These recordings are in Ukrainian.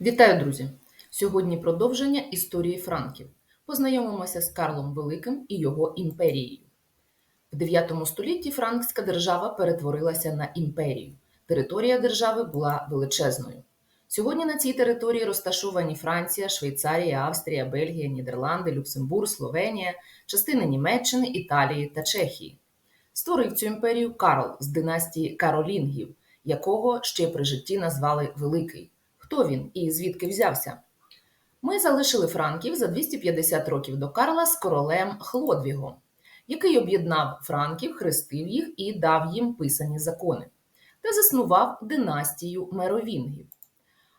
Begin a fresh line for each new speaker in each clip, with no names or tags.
Вітаю, друзі! Сьогодні продовження історії Франків. Познайомимося з Карлом Великим і його імперією. В 9 столітті Франкська держава перетворилася на імперію. Територія держави була величезною. Сьогодні на цій території розташовані Франція, Швейцарія, Австрія, Бельгія, Нідерланди, Люксембург, Словенія, частини Німеччини, Італії та Чехії. Створив цю імперію Карл з династії Каролінгів, якого ще при житті назвали Великий. Хто він і звідки взявся? Ми залишили Франків за 250 років до Карла з королем Хлодвігом, який об'єднав Франків, хрестив їх і дав їм писані закони, та заснував династію Меровінгів.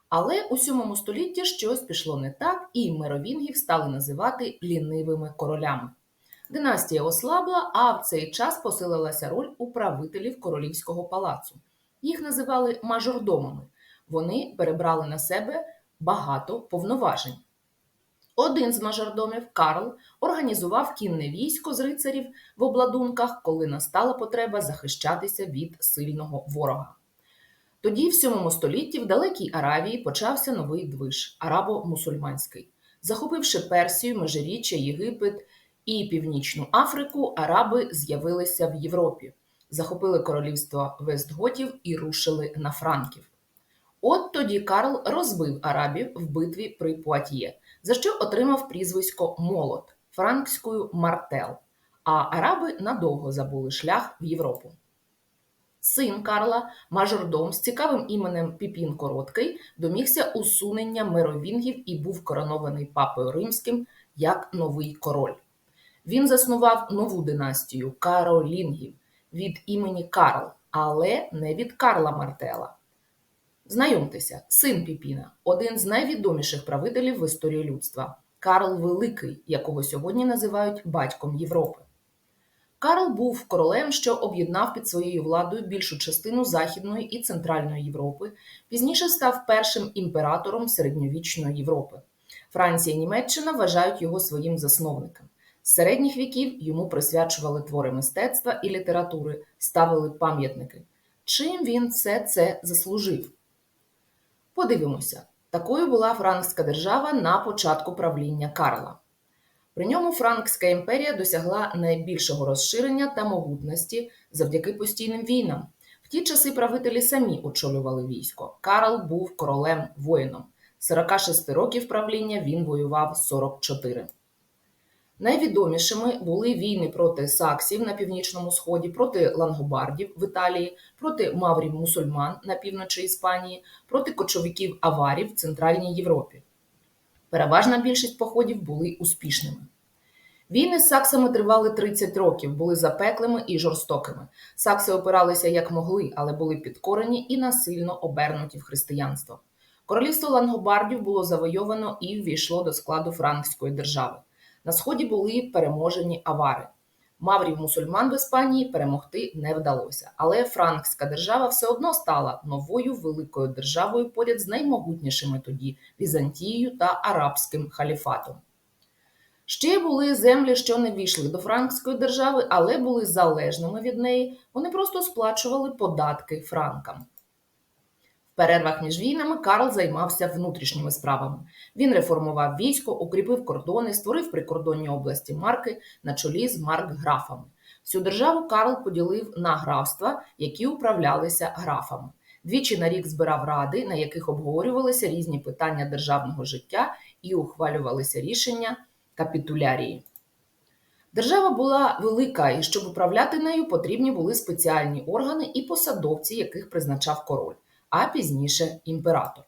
Але у 7 столітті щось пішло не так, і Меровінгів стали називати лінивими королями. Династія ослабла, а в цей час посилилася роль управителів королівського палацу. Їх називали мажордомами. Вони перебрали на себе багато повноважень. Один з мажордомів, Карл, організував кінне військо з рицарів в обладунках, коли настала потреба захищатися від сильного ворога. Тоді, в 7 столітті, в далекій Аравії почався новий движ арабо-мусульманський. Захопивши Персію, Межиріччя, Єгипет і Північну Африку, араби з'явилися в Європі, захопили королівство Вестготів і рушили на Франків. От тоді Карл розбив арабів в битві при Пуатьє, за що отримав прізвисько Молот франкською Мартел, а араби надовго забули шлях в Європу. Син Карла, мажордом з цікавим іменем Піпін Короткий, домігся усунення мировінгів і був коронований папою римським як новий король. Він заснував нову династію Каролінгів від імені Карл, але не від Карла Мартела. Знайомтеся, син Піпіна, один з найвідоміших правителів в історії людства Карл Великий, якого сьогодні називають батьком Європи. Карл був королем, що об'єднав під своєю владою більшу частину Західної і Центральної Європи, пізніше став першим імператором середньовічної Європи. Франція і Німеччина вважають його своїм засновником. З середніх віків йому присвячували твори мистецтва і літератури, ставили пам'ятники. Чим він все це заслужив? Подивимося, такою була Франкська держава на початку правління Карла. При ньому Франкська імперія досягла найбільшого розширення та могутності завдяки постійним війнам. В ті часи правителі самі очолювали військо. Карл був королем воїном. 46 років правління він воював 44. Найвідомішими були війни проти саксів на північному сході, проти лангобардів в Італії, проти маврів мусульман на півночі Іспанії, проти кочовиків аварів в Центральній Європі. Переважна більшість походів були успішними. Війни з саксами тривали 30 років, були запеклими і жорстокими. Сакси опиралися як могли, але були підкорені і насильно обернуті в християнство. Королівство лангобардів було завойовано і ввійшло до складу Франкської держави. На сході були переможені авари. Маврів мусульман в Іспанії перемогти не вдалося, але Франкська держава все одно стала новою великою державою поряд з наймогутнішими тоді Візантією та Арабським халіфатом. Ще були землі, що не війшли до Франкської держави, але були залежними від неї. Вони просто сплачували податки франкам перервах між війнами Карл займався внутрішніми справами. Він реформував військо, укріпив кордони, створив прикордонні області марки на чолі з маркграфами. Всю державу Карл поділив на графства, які управлялися графами. Двічі на рік збирав ради, на яких обговорювалися різні питання державного життя і ухвалювалися рішення капітулярії. Держава була велика, і щоб управляти нею, потрібні були спеціальні органи і посадовці, яких призначав король а пізніше імператор.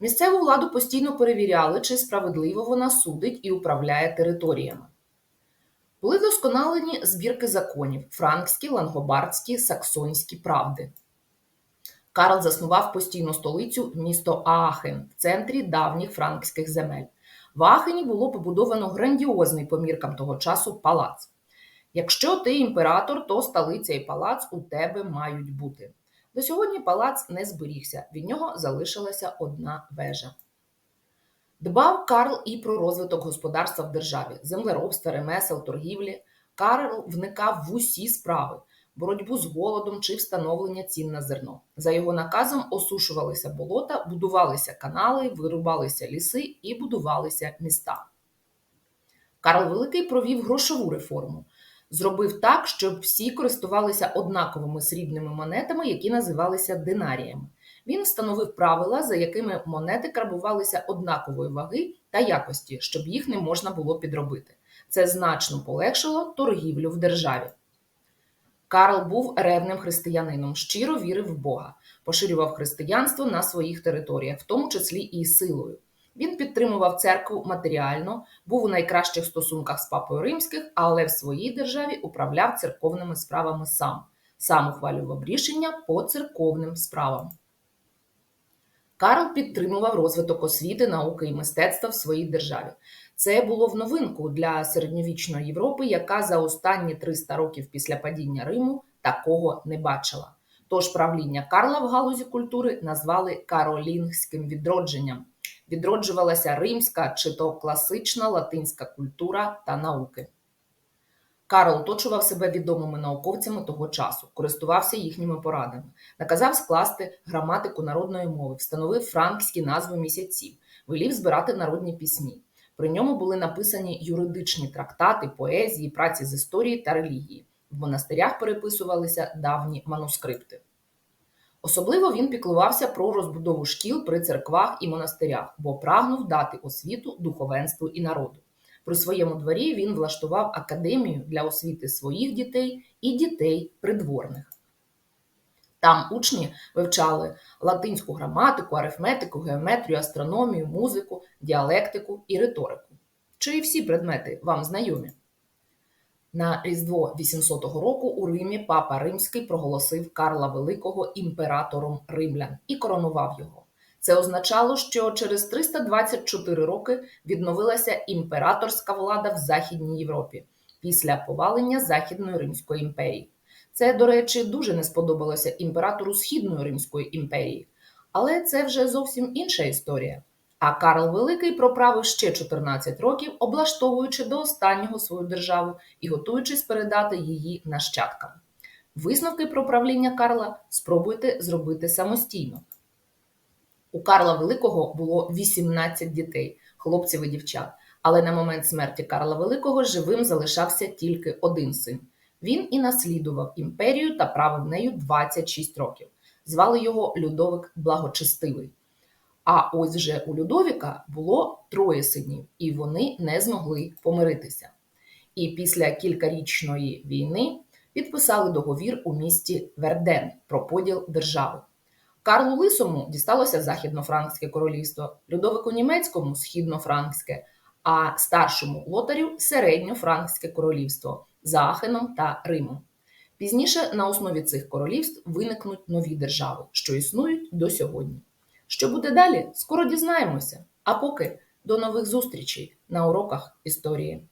Місцеву владу постійно перевіряли, чи справедливо вона судить і управляє територіями. Були вдосконалені збірки законів франкські, лангобардські, саксонські правди. Карл заснував постійну столицю місто Аахен в центрі давніх франкських земель. В Аахені було побудовано грандіозний по міркам того часу палац. Якщо ти імператор, то столиця і палац у тебе мають бути. До сьогодні палац не зберігся, від нього залишилася одна вежа. Дбав Карл і про розвиток господарства в державі, землеробства, ремесел, торгівлі. Карл вникав в усі справи, боротьбу з голодом чи встановлення цін на зерно. За його наказом осушувалися болота, будувалися канали, вирубалися ліси і будувалися міста. Карл Великий провів грошову реформу. Зробив так, щоб всі користувалися однаковими срібними монетами, які називалися динаріями. Він встановив правила, за якими монети карбувалися однакової ваги та якості, щоб їх не можна було підробити. Це значно полегшило торгівлю в державі. Карл був ревним християнином, щиро вірив в Бога, поширював християнство на своїх територіях, в тому числі і силою. Він підтримував церкву матеріально, був у найкращих стосунках з папою римських, але в своїй державі управляв церковними справами сам, сам ухвалював рішення по церковним справам. Карл підтримував розвиток освіти, науки і мистецтва в своїй державі. Це було в новинку для середньовічної Європи, яка за останні 300 років після падіння Риму такого не бачила. Тож правління Карла в галузі культури назвали каролінгським відродженням. Відроджувалася римська чи то класична латинська культура та науки. Карл оточував себе відомими науковцями того часу, користувався їхніми порадами, наказав скласти граматику народної мови, встановив франкські назви місяців, велів збирати народні пісні. При ньому були написані юридичні трактати, поезії, праці з історії та релігії. В монастирях переписувалися давні манускрипти. Особливо він піклувався про розбудову шкіл при церквах і монастирях, бо прагнув дати освіту духовенству і народу. При своєму дворі він влаштував академію для освіти своїх дітей і дітей придворних. Там учні вивчали латинську граматику, арифметику, геометрію, астрономію, музику, діалектику і риторику. Чи всі предмети вам знайомі? На Різдво 800 року у Римі папа Римський проголосив Карла Великого імператором римлян і коронував його. Це означало, що через 324 роки відновилася імператорська влада в Західній Європі після повалення Західної Римської імперії. Це, до речі, дуже не сподобалося імператору Східної Римської імперії, але це вже зовсім інша історія. А Карл Великий проправив ще 14 років, облаштовуючи до останнього свою державу і готуючись передати її нащадкам. Висновки про правління Карла спробуйте зробити самостійно. У Карла Великого було 18 дітей, хлопців і дівчат. Але на момент смерті Карла Великого живим залишався тільки один син. Він і наслідував імперію та правив нею 26 років. Звали його Людовик Благочестивий. А ось вже у Людовіка було троє синів, і вони не змогли помиритися. І після кількарічної війни підписали договір у місті Верден про поділ держави. Карлу Лисому дісталося Західнофранкське королівство, Людовику Німецькому східнофранкське, а старшому лотарю середньофранкське королівство з Аахеном та Римом. Пізніше на основі цих королівств виникнуть нові держави, що існують до сьогодні. Що буде далі, скоро дізнаємося. А поки до нових зустрічей на уроках історії.